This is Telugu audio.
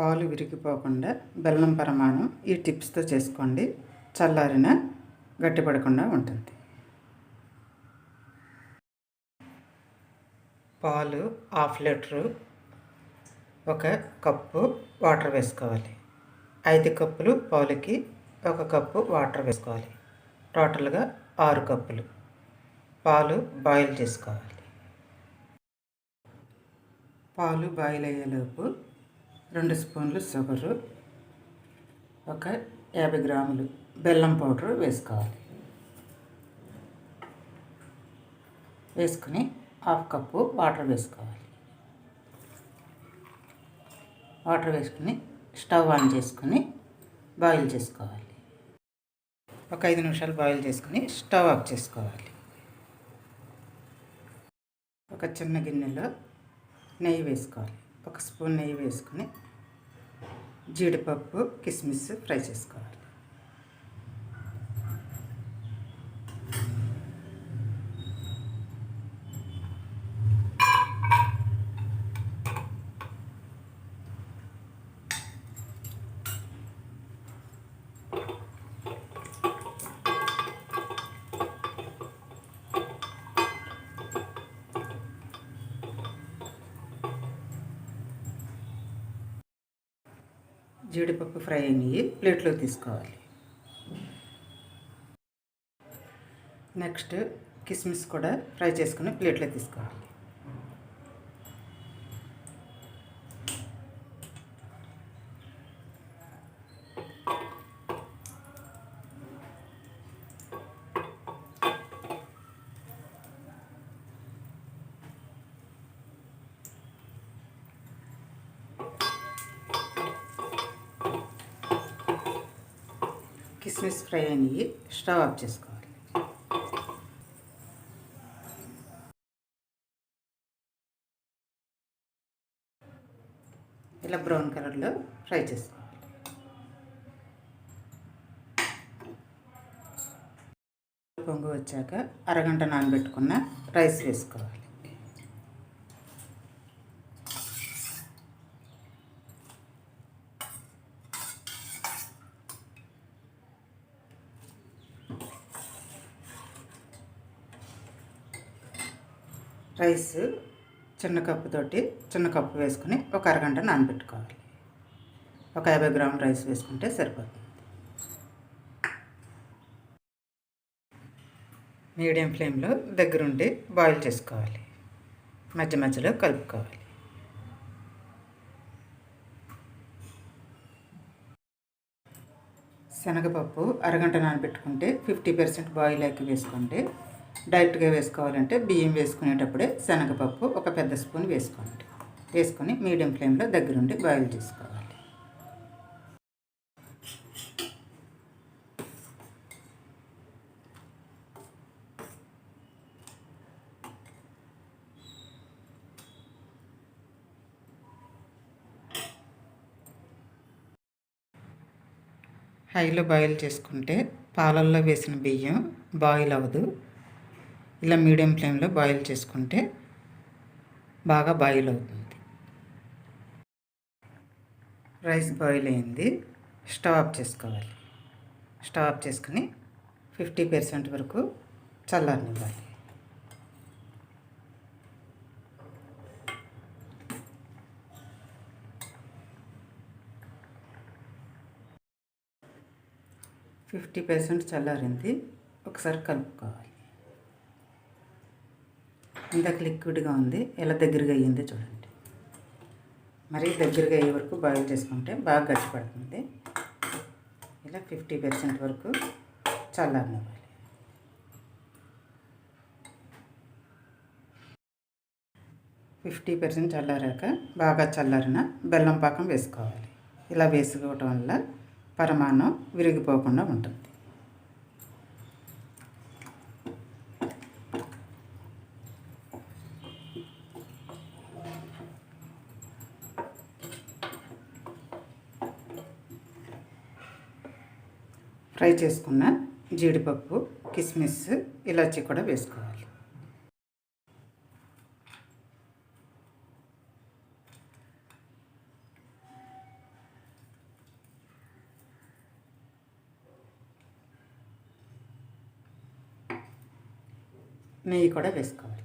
పాలు విరిగిపోకుండా బెల్లం పరమాణం ఈ టిప్స్తో చేసుకోండి. చల్లారిన గట్టిపడకుండా ఉంటుంది. పాలు హాఫ్ లీటరు ఒక కప్పు వాటర్ వేసుకోవాలి. ఐదు కప్పులు పాలకి ఒక కప్పు వాటర్ వేసుకోవాలి. టోటల్గా ఆరు కప్పులు పాలు బాయిల్ చేసుకోవాలి. పాలు బాయిల్ అయ్యేలోపు రెండు స్పూన్లు షుగరు ఒక యాభై గ్రాములు బెల్లం పౌడర్ వేసుకోవాలి. వేసుకుని హాఫ్ కప్పు వాటర్ వేసుకోవాలి. వాటర్ వేసుకుని స్టవ్ ఆన్ చేసుకుని బాయిల్ చేసుకోవాలి. ఒక ఐదు నిమిషాలు బాయిల్ చేసుకుని స్టవ్ ఆఫ్ చేసుకోవాలి. ఒక చిన్న గిన్నెలో నెయ్యి వేసుకోవాలి. ఒక స్పూన్ నెయ్యి వేసుకుని జీడిపప్పు కిస్మిస్ ఫ్రై చేసుకోవాలి. జీడిపప్పు ఫ్రై అయినవి ప్లేట్లో తీసుకోవాలి. నెక్స్ట్ కిస్మిస్ కూడా ఫ్రై చేసుకుని ప్లేట్లో తీసుకోవాలి. కిస్మిస్ ఫ్రై అయినవి స్టవ్ ఆఫ్ చేసుకోవాలి. ఇలా బ్రౌన్ కలర్లో ఫ్రై చేసుకోవాలి. పొంగు వచ్చాక అరగంట నానబెట్టుకున్న రైస్ వేసుకోవాలి. రైస్ చిన్న కప్పుతోటి చిన్న కప్పు వేసుకుని ఒక అరగంట నానబెట్టుకోవాలి. ఒక యాభై గ్రాముల రైస్ వేసుకుంటే సరిపోతుంది. మీడియం ఫ్లేమ్లో దగ్గరుండి బాయిల్ చేసుకోవాలి. మధ్య మధ్యలో కలుపుకోవాలి. శనగపప్పు అరగంట నానబెట్టుకుంటే ఫిఫ్టీ పర్సెంట్ బాయిల్ అయ్యి వేసుకుంటే డైరెక్ట్గా వేసుకోవాలంటే బియ్యం వేసుకునేటప్పుడే శనగపప్పు ఒక పెద్ద స్పూన్ వేసుకోండి. వేసుకొని మీడియం ఫ్లేమ్లో దగ్గరుండి బాయిల్ చేసుకోవాలి. హైలో బాయిల్ చేసుకుంటే పాలల్లో వేసిన బియ్యం బాయిల్ అవ్వదు. ఇలా మీడియం ఫ్లేమ్లో బాయిల్ చేసుకుంటే బాగా బాయిల్ అవుతుంది. రైస్ బాయిల్ అయింది. స్టవ్ ఆఫ్ చేసుకోవాలి. స్టవ్ ఆఫ్ చేసుకుని ఫిఫ్టీ పర్సెంట్ వరకు చల్లారనివ్వాలి. ఫిఫ్టీ పర్సెంట్ చల్లారింది. ఒకసారి కలుపుకోవాలి. ఇందాక లిక్విడ్గా ఉంది. ఎలా దగ్గరగా అయ్యిందో చూడండి. మరీ దగ్గరగా అయ్యే వరకు బాయిల్ చేసుకుంటే బాగా గట్టిపడుతుంది ఇలా ఫిఫ్టీ పర్సెంట్ వరకు చల్లారనివ్వాలి ఫిఫ్టీ పర్సెంట్ చల్లారాక బాగా చల్లారిన బెల్లం పాకం వేసుకోవాలి. ఇలా వేసుకోవటం వల్ల పరమాణం విరిగిపోకుండా ఉంటుంది. ఫ్రై చేసుకున్న జీడిపప్పు కిస్మిస్ ఇలాచీ కూడా వేసుకోవాలి. నెయ్యి కూడా వేసుకోవాలి.